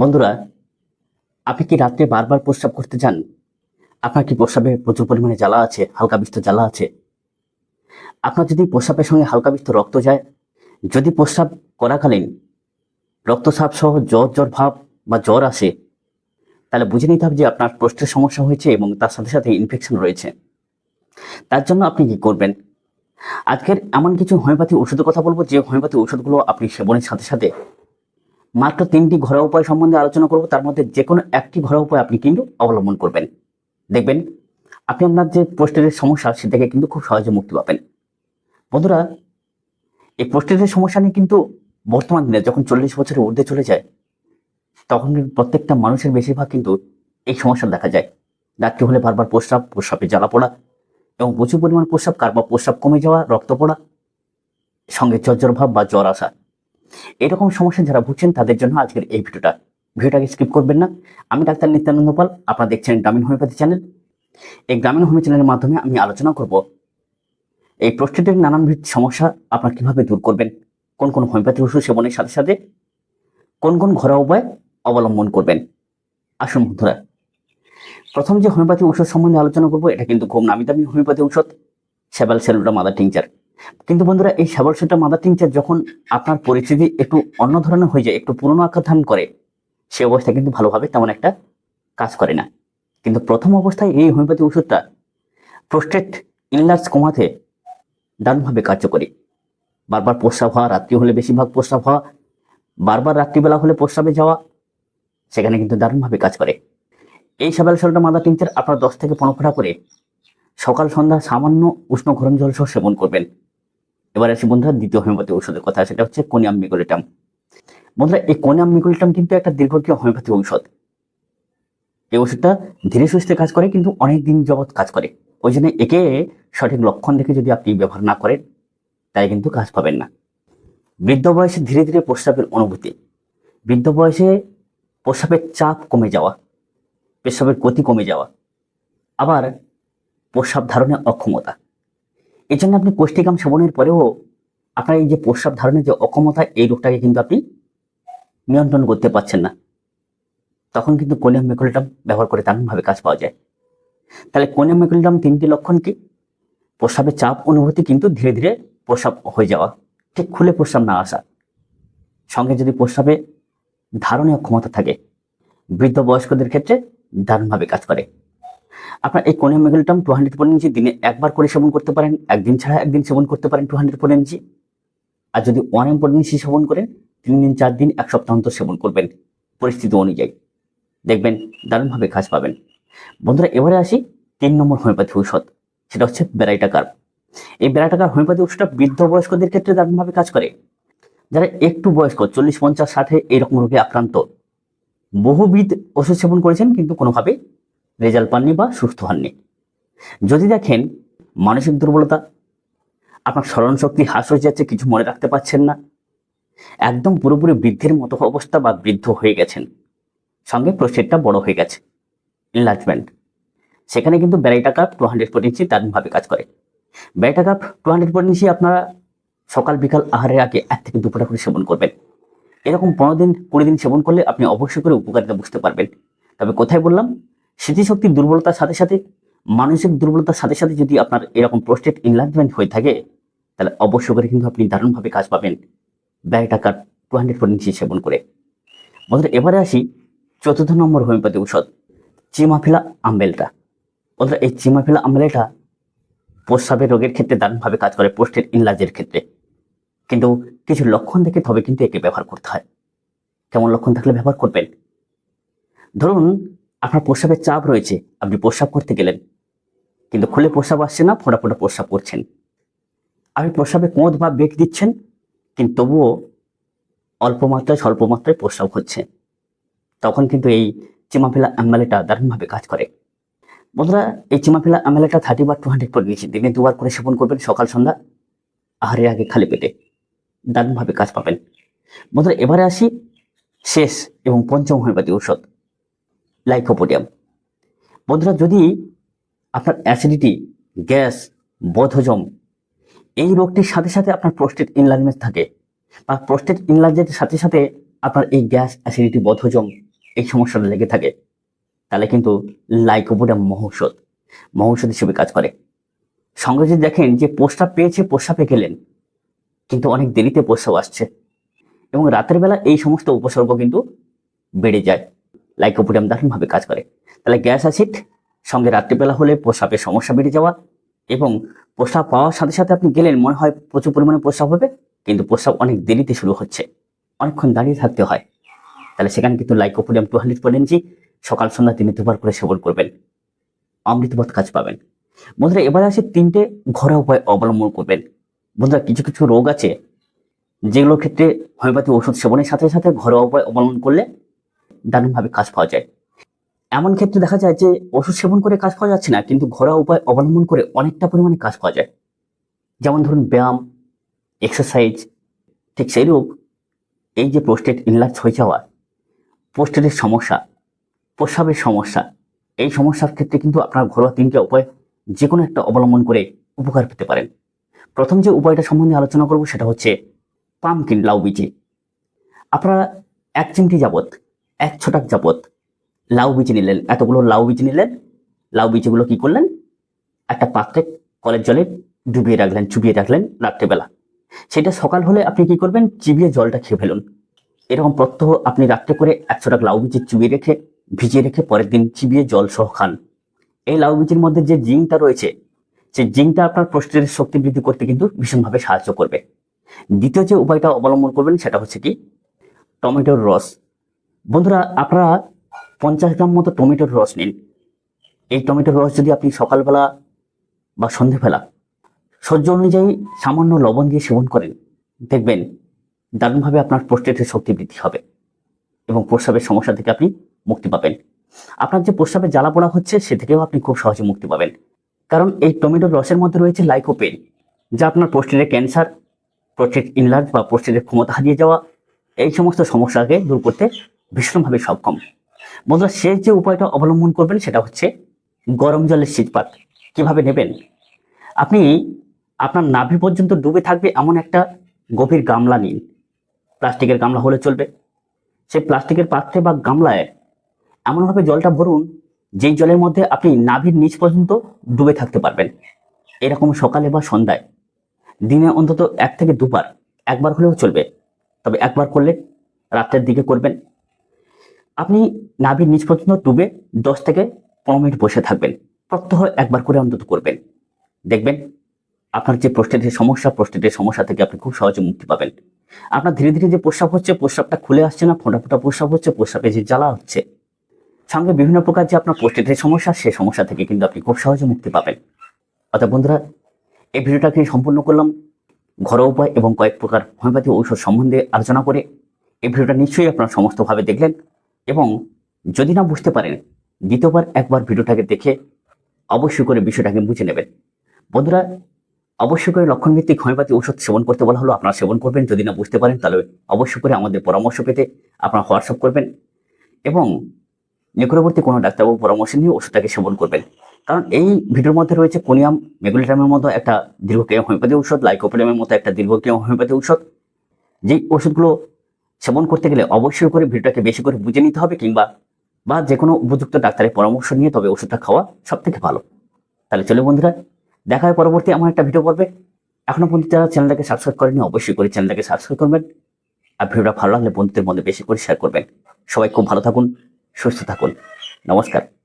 বন্ধুরা, আপনি কি রাত্রে বারবার প্রস্রাব করতে যান আপনার কি প্রস্রাবে প্রচুর পরিমাণে জ্বালা আছে, হালকা বিস্তর জ্বালা আছে? আপনার যদি প্রস্রাবের সঙ্গে হালকা বিস্তর রক্ত যায়, যদি প্রস্রাব করাকালীন রক্তচাপ সহ জ্বর জ্বর ভাব বা জ্বর আসে, তাহলে বুঝে নিতে হবে যে আপনার প্রস্টের সমস্যা হয়েছে এবং তার সাথে সাথে ইনফেকশন রয়েছে। তার জন্য আপনি কি করবেন? আজকের এমন কিছু হোমিওপ্যাথি ওষুধের কথা বলব, যে হোমিওপ্যাথি ওষুধগুলো আপনি সেবনের সাথে সাথে মাত্র তিনটি ঘরোয়া উপায় সম্বন্ধে আলোচনা করব, তার মধ্যে যে কোনো একটি ঘরোয়া উপায় আপনি কিন্তু অবলম্বন করবেন। দেখবেন, আপনি আপনার যে পোস্টের সমস্যা সে থেকে কিন্তু খুব সহজে মুক্তি পাবেন। বন্ধুরা, এই পোস্টের সমস্যা নিয়ে কিন্তু বর্তমান দিনে যখন চল্লিশ বছরের ঊর্ধ্বে চলে যায়, তখন প্রত্যেকটা মানুষের বেশিরভাগ কিন্তু এই সমস্যা দেখা যায়। রাত্রি হলে বারবার প্রস্রাব, প্রস্রাবে জ্বালা পড়া এবং প্রচুর পরিমাণ প্রস্রাব কারবার প্রস্রাব কমে যাওয়া, রক্ত পড়া, সঙ্গে জ্বর ভাব বা জ্বর আসা। এরকম সমস্যা যারা ভুগছেন, তাদের জন্য আজকের এই ভিডিওটা। ভিডিওটাকে স্কিপ করবেন না। আমি ডাক্তার নিত্যানন্দ পাল আপনারা দেখছেন গ্রামীণ হোমিওপ্যাথি চ্যানেল। এই গ্রামীণ হোমিও চ্যানেলের মাধ্যমে আমি আলোচনা করব এই প্রস্টেটের নানানবিধ সমস্যা আপনারা কীভাবে দূর করবেন, কোন কোন হোমিওপ্যাথি ওষুধ সেবনের সাথে সাথে কোন কোন ঘরোয়া উপায় অবলম্বন করবেন। আসুন বন্ধুরা, প্রথম যে হোমিওপ্যাথি ওষুধ সম্বন্ধে আলোচনা করব, এটা কিন্তু খুব নামি দামি হোমিওপ্যাথি ঔষধ সেবাল সেলুটা মাদার টিংচার। কিন্তু বন্ধুরা, এই সেবাল সেলুটা মাদার টিংচার যখন আপনার পরিস্থিতি একটু অন্য ধরনের হয়ে যায়, একটু পুরনো আকার ধারণ করে, সে অবস্থায় কিন্তু ভালোভাবে তেমন একটা কাজ করে না। কিন্তু প্রথম অবস্থায় এই হোমিওপ্যাথি ওষুধটা প্রোস্টেট ইনলার্জ কমাতে দারুণভাবে কার্যকরী। বারবার প্রস্রাব হওয়া, রাত্রি হলে বেশিরভাগ প্রস্রাব হওয়া, বারবার রাত্রিবেলা হলে প্রস্রাবে যাওয়া, সেখানে কিন্তু দারুণভাবে কাজ করে। এই সাবাল সলটা মাদা টিংচার আপনার দশ থেকে পনেরো ফোঁটা করে সকাল, সন্ধ্যা সামান্য উষ্ণ গরম জল সহ সেবন করবেন। এবার আসি বন্ধুরা দ্বিতীয় হোমিওপ্যাথি ওষুধের কথা, সেটা হচ্ছে কোনিয়াম মিগোলিটাম বন্ধুরা, এই কোনিয়াম মিগোলিটাম কিন্তু একটা দীর্ঘকীয় হোমিওপ্যাথি ঔষধ। এই ওষুধটা ধীরে সুস্থে কাজ করে, কিন্তু অনেক দিন যাবৎ কাজ করে। ওই জন্য একে সঠিক লক্ষণ দেখে যদি আপনি ব্যবহার না করেন তাই কিন্তু কাজ পাবেন না। বৃদ্ধ বয়সে ধীরে ধীরে প্রস্রাবের অনুভূতি। বৃদ্ধ বয়সে প্রস্রাবের চাপ কমে যাওয়া পেশাবের গতি কমে যাওয়া, আবার প্রস্রাব ধারণে অক্ষমতা। এই জন্য আপনি কোষ্টিকাম সেবনের পরেও আপনার এই যে প্রস্রাব ধারণের যে অক্ষমতা, এই রোগটাকে কিন্তু আপনি নিয়ন্ত্রণ করতে পারছেন না। তখন কিন্তু কোনিয়াম মেকুলিটাম ব্যবহার করে তেমনভাবে কাজ পাওয়া যায়। তাহলে কোনিয়াম মেকুলিটাম তিনটি লক্ষণ কি? প্রস্রাবের চাপ অনুভূতি কিন্তু ধীরে ধীরে প্রস্রাব হয়ে যাওয়া, ঠিক খুলে প্রস্রাব না আসা। সঙ্গে যদি প্রস্রাবে ধারণে অক্ষমতা থাকে, বৃদ্ধ বয়স্কদের ক্ষেত্রে দারুণভাবে কাজ করে। আপনার এই conium maculatum two hundred potency দিনে একবার করে সেবন করতে পারেন, একদিন ছাড়া একদিন সেবন করতে পারেন টু হান্ড্রেড পনেন্সি আর যদি ওয়ান এম সেবন করেন তিন দিন চার দিন এক সপ্তাহ অন্তর সেবন করবেন পরিস্থিতি অনুযায়ী। দেখবেন দারুণভাবে কাজ পাবেন। বন্ধুরা, এবারে আসি তিন নম্বর হোমিওপ্যাথি ঔষধ, সেটা হচ্ছে বেড়াইটা এই বেড়াইটা কার্প হোমিওপ্যাথি ওষুধটা বৃদ্ধ বয়স্কদের ক্ষেত্রে দারুণভাবে কাজ করে। যারা একটু বয়স্ক, চল্লিশ, পঞ্চাশ, ষাটে এরকম রোগে আক্রান্ত, বহুবিধ ওষুধ সেবন করেছেন, কিন্তু কোনোভাবে রেজাল্ট পাননি বা সুস্থ হননি। যদি দেখেন মানসিক দুর্বলতা, আপনার স্মরণ শক্তি হ্রাস হয়ে যাচ্ছে, কিছু মনে রাখতে পারছেন না, একদম পুরোপুরি বৃদ্ধের মতো অবস্থা বা বৃদ্ধ হয়ে গেছেন। সঙ্গে প্রস্টেটটা বড় হয়ে গেছে ইনলার্জমেন্ট সেখানে কিন্তু baryta carb two hundred potency দারুণভাবে কাজ করে। Baryta carb two hundred potency আপনারা সকাল, বিকাল, আহারের আগে এক থেকে দুপুরা করে সেবন করবেন। এরকম পনেরো দিন, কুড়ি দিন সেবন করলে আপনি অবশ্যই করে উপকারিতা বুঝতে পারবেন। তবে কোথায় বললাম? স্মৃতিশক্তির দুর্বলতার সাথে সাথে, মানসিক দুর্বলতার সাথে সাথে যদি আপনার এরকম প্রোস্টেট ইনলার্জমেন্ট হয়ে থাকে, তাহলে অবশ্যই করে কিন্তু আপনি দারুণভাবে কাজ পাবেন। ব্যয় টাকার টু হান্ড্রেড পয়েন্ট সেবন করে। বন্ধুরা, এবারে আসি চতুর্থ নম্বর হোমিওপ্যাথি ঔষধ, চিমাফিলা আম্বেলটা। বন্ধুরা, এই চিমাফিলা আম্বেলটা প্রস্রাবের রোগের ক্ষেত্রে দারুণভাবে কাজ করে পোস্টের ইনলার্জের ক্ষেত্রে। কিন্তু কিছু লক্ষণ দেখে তবে কিন্তু একে ব্যবহার করতে হয়। কেমন লক্ষণ থাকলে ব্যবহার করবেন? ধরুন আপনার প্রস্রাবের চাপ রয়েছে, আপনি প্রস্রাব করতে গেলেন। কিন্তু খুলে প্রস্রাব আসছে না ফোটা ফোটা প্রস্রাব করছেন। আপনি প্রস্রাবে কোঁদ বা বেগ দিচ্ছেন, কিন্তু তবুও অল্প মাত্রায়, স্বল্প মাত্রায় প্রস্রাব হচ্ছে। তখন কিন্তু এই চিমাফিলা অ্যাম্বালেটা দারুণভাবে কাজ করে। বন্ধুরা, এই চিমাফিলা অ্যাম্বালেটা থার্টি বা টু হান্ড্রেড করে নিয়েছি দিনে দুবার করে সেবন করবেন সকাল, সন্ধ্যা, আহারের আগে খালি পেটে। দারুণভাবে কাজ পাবেন। বন্ধুরা, এবারে আসি শেষ এবং পঞ্চম হোমিওপ্যাথি ঔষধ। লাইকোপোডিয়াম। বন্ধুরা, যদি আপনার অ্যাসিডিটি গ্যাস বদহজম এই রোগটির সাথে সাথে আপনার প্রোস্টেট ইনলার্জমেন্ট থাকে, বা প্রোস্টেট ইনলার্জের সাথে সাথে আপনার এই গ্যাস অ্যাসিডিটি বদহজম এই সমস্যাটা লেগে থাকে, তাহলে কিন্তু লাইকোপোডিয়াম মহৌষধ মহৌষধ হিসেবে কাজ করে। সঙ্গে যদি দেখেন যে প্রস্রাব পেয়েছে, প্রস্রাবে গেলেন, কিন্তু অনেক দেরিতে প্রস্রাব আসছে এবং রাতের বেলা এই সমস্ত উপসর্গ কিন্তু বেড়ে যায়। লাইকোপোডিয়াম দারুণভাবে কাজ করে। তাহলে গ্যাস অ্যাসিড সঙ্গে রাত্রিবেলা হলে প্রস্রাবের সমস্যা বেড়ে যাওয়া এবং প্রস্রাব পাওয়ার সাথে সাথে আপনি গেলেন, মনে হয় প্রচুর পরিমাণে প্রস্রাব হবে, কিন্তু প্রস্রাব অনেক দেরিতে শুরু হচ্ছে। অনেকক্ষণ দাঁড়িয়ে থাকতে হয়। তাহলে সেখানে কিন্তু লাইকোপোডিয়াম টু হান্ড্রেড পয়েন্ট সকাল, সন্ধ্যা তিনি দুবার করে সেবন করবেন। অমৃতবৎ কাজ পাবেন। বন্ধুরা, এবারে আসে তিনটে ঘরোয়া উপায় অবলম্বন করবেন। বন্ধুরা, কিছু কিছু রোগ আছে যেগুলোর ক্ষেত্রে হোমিওপ্যাথি ওষুধ সেবনের সাথে সাথে ঘরোয়া উপায় অবলম্বন করলে দারুণভাবে কাজ পাওয়া যায়। এমন ক্ষেত্রে দেখা যায় যে, ওষুধ সেবন করে কাজ পাওয়া যাচ্ছে না, কিন্তু ঘরোয়া উপায় অবলম্বন করে অনেকটা পরিমাণে কাজ পাওয়া যায়। যেমন ধরুন, ব্যায়াম এক্সারসাইজ ঠিক সেইরূপ এই যে প্রোস্টেট ইনলার্জ হয়ে যাওয়া প্রোস্টেটের সমস্যা, প্রস্রাবের সমস্যা, এই সমস্যার ক্ষেত্রে কিন্তু আপনার ঘরোয়া তিনটে উপায় যে কোনো একটা অবলম্বন করে উপকার পেতে পারেন। প্রথম যে উপায়টা সম্বন্ধে আলোচনা করব সেটা হচ্ছে পামকিন লাউ বীজে। আপনারা এক চিমটি যাবত এক ছোটাক যাবত লাউ বীজ নিলেন। এতগুলো লাউ বীজ নিলেন। লাউ বীজগুলো কি করলেন? একটা পাত্রে কলের জলে ডুবিয়ে রাখলেন, চুবিয়ে রাখলেন রাত্রেবেলা। সেটা সকাল হলে আপনি কি করবেন? চিবিয়ে জলটা খেয়ে ফেলুন। এরকম প্রত্যহ আপনি রাত্রে করে একশো টাকা লাউ বীজে চুবিয়ে রেখে, ভিজিয়ে রেখে পরের দিন চিবিয়ে জল সহ খান। এই লাউ বীজের মধ্যে যে জিঙ্কটা রয়েছে, সেই জিঙ্কটা আপনার প্রস্টেটের শক্তি বৃদ্ধি করতে কিন্তু ভীষণভাবে সাহায্য করবে। দ্বিতীয় যে উপায়টা অবলম্বন করবেন সেটা হচ্ছে কি? টমেটোর রস। বন্ধুরা, আপনারা পঞ্চাশ গ্রাম মতো টমেটোর রস নিন। এই টমেটোর রস যদি আপনি সকালবেলা বা সন্ধেবেলা সহ্য অনুযায়ী সামান্য লবণ দিয়ে সেবন করেন, দেখবেন দারুণভাবে আপনার প্রস্টেটের শক্তি বৃদ্ধি হবে এবং প্রস্রাবের সমস্যা থেকে আপনি মুক্তি পাবেন। আপনার যে প্রস্রাবে জ্বালা পোড়া হচ্ছে, সে থেকেও আপনি খুব সহজে মুক্তি পাবেন। কারণ এই টমেটোর রসের মধ্যে রয়েছে লাইকোপেন, যা আপনার প্রস্টেটের ক্যান্সার, প্রস্টেট ইনলার্জ বা প্রস্টেটের ক্ষমতা হারিয়ে যাওয়া, এই সমস্ত সমস্যাকে দূর করতে ভীষণভাবে সক্ষম বন্ধুরা শেষ যে উপায়টা অবলম্বন করবেন সেটা হচ্ছে গরম জলের শীতপাত। কীভাবে নেবেন? আপনি আপনার নাভি পর্যন্ত ডুবে থাকবে এমন একটা গভীর গামলা নিন। প্লাস্টিকের গামলা হলে চলবে। সেই প্লাস্টিকের পাত্রে বা গামলায় এমনভাবে জলটা ভরুন, যেই জলের মধ্যে আপনি নাভির নিচ পর্যন্ত ডুবে থাকতে পারবেন। এরকম সকালে বা সন্ধ্যায়। দিনে অন্তত এক থেকে দুবার। একবার হলেও চলবে। তবে একবার করলে রাত্রের দিকে করবেন। আপনি নাভির নিচ পর্যন্ত ডুবে দশ থেকে পনেরো মিনিট বসে থাকবেন। প্রত্যহ একবার করে অন্তত করবেন। দেখবেন আপনার যে প্রস্টেটের সমস্যা প্রস্টেটের সমস্যা থেকে আপনি খুব সহজে মুক্তি পাবেন। আপনার ধীরে ধীরে যে প্রস্রাব হচ্ছে, প্রস্রাবটা খুলে আসছে না, ফোঁটা ফোঁটা প্রস্রাব হচ্ছে, প্রস্রাবে যে জ্বালা হচ্ছে, সঙ্গে বিভিন্ন প্রকার যে আপনার প্রস্টেটের সমস্যা সেই সমস্যা থেকে কিন্তু আপনি খুব সহজে মুক্তি পাবেন। অর্থাৎ বন্ধুরা, এই ভিডিওটাকে সম্পূর্ণ করলাম। ঘরোয়া উপায় এবং কয়েক প্রকার হোমিওপ্যাথি ঔষধ সম্বন্ধে আলোচনা করে এই ভিডিওটা নিশ্চয়ই আপনারা সমস্তভাবে দেখলেন। এবং যদি না বুঝতে পারেন, দ্বিতীয়বার একবার ভিডিওটাকে দেখে অবশ্যই করে বিষয়টাকে বুঝে নেবেন। বন্ধুরা, অবশ্যই করে লক্ষণভিত্তিক হোমিওপ্যাথি ওষুধ সেবন করতে বলা হলো, আপনারা সেবন করবেন। যদি না বুঝতে পারেন, তাহলে অবশ্যই করে আমাদের পরামর্শ পেতে আপনারা হোয়াটসঅ্যাপ করবেন এবং নিকটবর্তী কোনো ডাক্তারবাবু পরামর্শ নিয়ে ওষুধটাকে সেবন করবেন। কারণ এই ভিডিওর মধ্যে রয়েছে কোনিয়াম, মেগুলিটামের মতো একটা দীর্ঘক্রিয়া হোমিওপ্যাথি ঔষধ লাইকোপোডিয়ামের মতো একটা দীর্ঘক্রিয়া হোমিওপ্যাথি ঔষধ। যেই ওষুধগুলো সেবন করতে গেলে অবশ্যই করে ভিডিওটাকে বেশি করে বুঝে নিতে হবে কিংবা বা যে কোনো উপযুক্ত ডাক্তারের পরামর্শ নিয়ে তবে ওষুধটা খাওয়া সব থেকে ভালো। তাহলে চলে বন্ধুরা, দেখা হয় পরবর্তী আমার একটা ভিডিও পড়বে এখনও পর্যন্ত যারা চ্যানেলটাকে সাবস্ক্রাইব করেনি অবশ্যই করে চ্যানেলটাকে সাবস্ক্রাইব করবেন আর ভিডিওটা ভালো লাগলে বন্ধুদের মধ্যে বেশি করে শেয়ার করবেন। সবাই খুব ভালো থাকুন, সুস্থ থাকুন। নমস্কার।